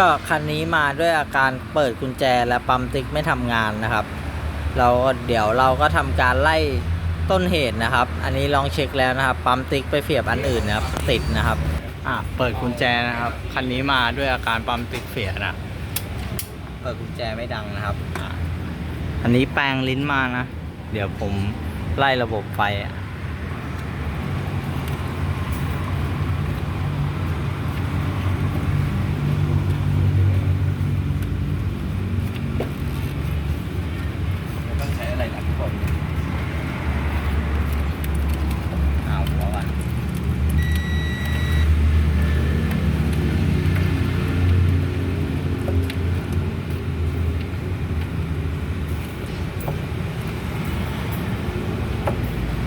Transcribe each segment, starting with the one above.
ก็คันนี้มาด้วยอาการเปิดกุญแจและปั๊มติ๊กไม่ทำงานนะครับ เราก็เดี๋ยวเราก็ทำการไล่ต้นเหตุนะครับ อันนี้ลองเช็คแล้วนะครับ ปั๊มติ๊กไปเสียบอันอื่นนะครับติดนะครับ อะเปิดกุญแจนะครับ คันนี้มาด้วยอาการปั๊มติ๊กเสียนะเปิดกุญแจไม่ดังนะครับอะอันนี้แปลงลิ้นมานะ เดี๋ยวผมไล่ระบบไฟอะ ต้องใช้อะไรหลักคนเอาหัวก่อน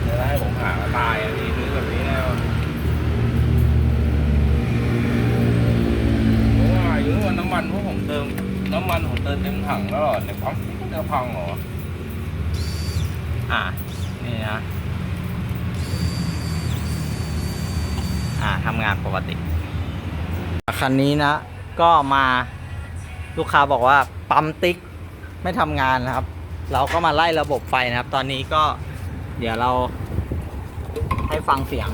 เดี๋ยวให้ผมหาตายอันนี้คือแบบนี้แล้ว เพราะว่าอยู่ว่าน้ำมันพวกผมเติมน้ำมันผมเติมเต็มถังตลอดเนี่ยปั๊มก็จะพังเหรอ อะนี่นะ อ่าทำงานปกติ คันนี้นะ ก็มาลูกค้าบอกว่าปั๊มติ๊กไม่ทำงานนะครับ เราก็มาไล่ระบบไฟนะครับ ตอนนี้ก็ เดี๋ยวเราให้ฟังเสียง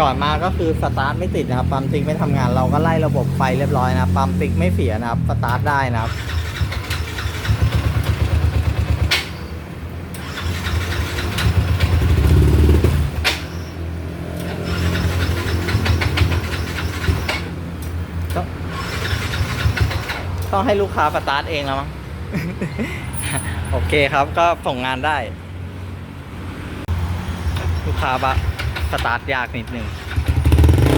ก่อนมาก็คือสตาร์ทไม่ติดนะครับปั๊มติ๊กไม่ทำงานเราก็ไล่ระบบไฟเรียบร้อยนะครับปั๊มติ๊กไม่เสียนะครับสตาร์ทได้นะครับต้องต้องให้ลูกค้าสตาร์ทเองแล้วมั้ง โอเคครับก็ส่งงานได้ ลูกค้าบะ สตาร์ทยากนิดนึง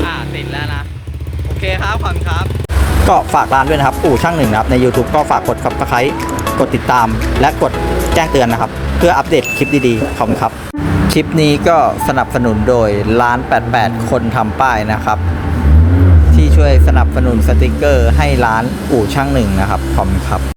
อ่าติดแล้วนะ โอเคครับขอบคุณครับ ก็ฝากร้านด้วยนะครับ อู่ช่างหนึ่งนะครับใน YouTube ก็ฝากกด subscribe กดติดตามและกดแจ้งเตือนนะครับ เพื่ออัปเดตคลิปดีๆขอบคุณครับ คลิปนี้ก็สนับสนุนโดยร้าน 88 คนทำป้ายนะครับ ที่ช่วยสนับสนุนสติกเกอร์ให้ร้านอู่ช่างหนึ่งนะครับขอบคุณครับ